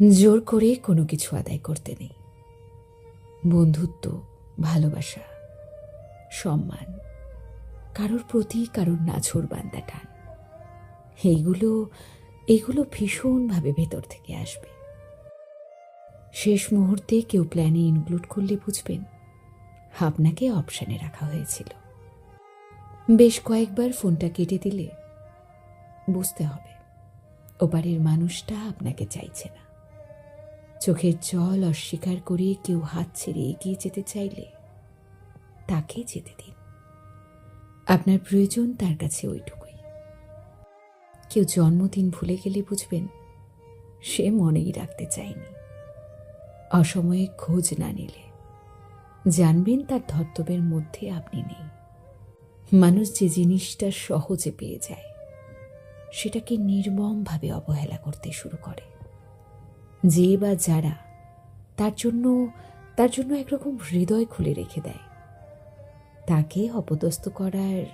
জোর করে কোনো কিছু আদায় করতে নেই। বন্ধুত্ব, ভালোবাসা, সম্মান, কারোর প্রতি কারোর নাছর বান্দা টান। এইগুলো এগুলো ভীষণভাবে ভেতর থেকে আসবে। শেষ মুহূর্তে কেউ প্ল্যানে ইনক্লুড করলে বুঝবেন, আপনাকে অপশানে রাখা হয়েছিল। বেশ কয়েকবার ফোনটা কেটে দিলে বুঝতে হবে, ওপারের মানুষটা আপনাকে চাইছে না। চোখের জল অস্বীকার করে কেউ হাত ছেড়ে এগিয়ে যেতে চাইলে তাকে যেতে দিন। আপনার প্রয়োজন তার কাছে ওইটুকুই। কেউ জন্মদিন ভুলে গেলে বুঝবেন, সে মনেই রাখতে চায়নি। অসময়ে খোঁজ না নিলে জানবেন তার ধর্তব্যের মধ্যে আপনি নেই। মানুষ যে জিনিসটা সহজে পেয়ে যায়, সেটাকে নির্মমভাবে অবহেলা করতে শুরু করে। যে বা যারা তার জন্য তার জন্য একরকম হৃদয় খুলে রেখে দেয়। তাকে অপদস্থ করার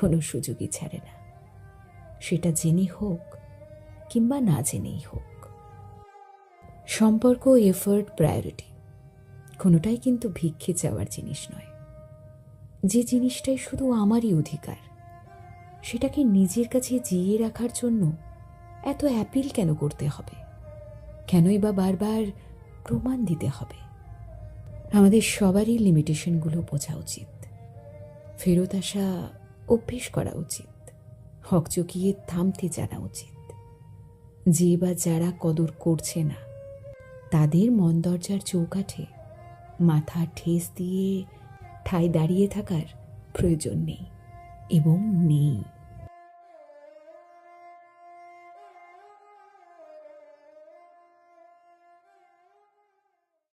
কোনো সুযোগই ছাড়ে না। সেটা জেনে হোক কিংবা না জেনেই হোক। সম্পর্ক এফার্ট প্রায়োরিটি কোনোটাই কিন্তু ভিক্ষে চাওয়ার জিনিস নয়। যে জিনিসটাই শুধু আমারই অধিকার, সেটাকে নিজের কাছে জিয়ে রাখার জন্য এত অ্যাপিল কেন করতে হবে? কেনই বা বারবার প্রমাণ দিতে হবে? আমাদের সবারই লিমিটেশনগুলো বোঝা উচিত। ফেরত আসা অভ্যেস করা উচিত। হকচকিয়ে থামতে জানা উচিত। যে বা যারা কদর করছে না, তাদের মন দরজার চৌকাঠে মাথা ঠেস দিয়ে ঠায় দাঁড়িয়ে থাকার প্রয়োজন নেই এবং নেই।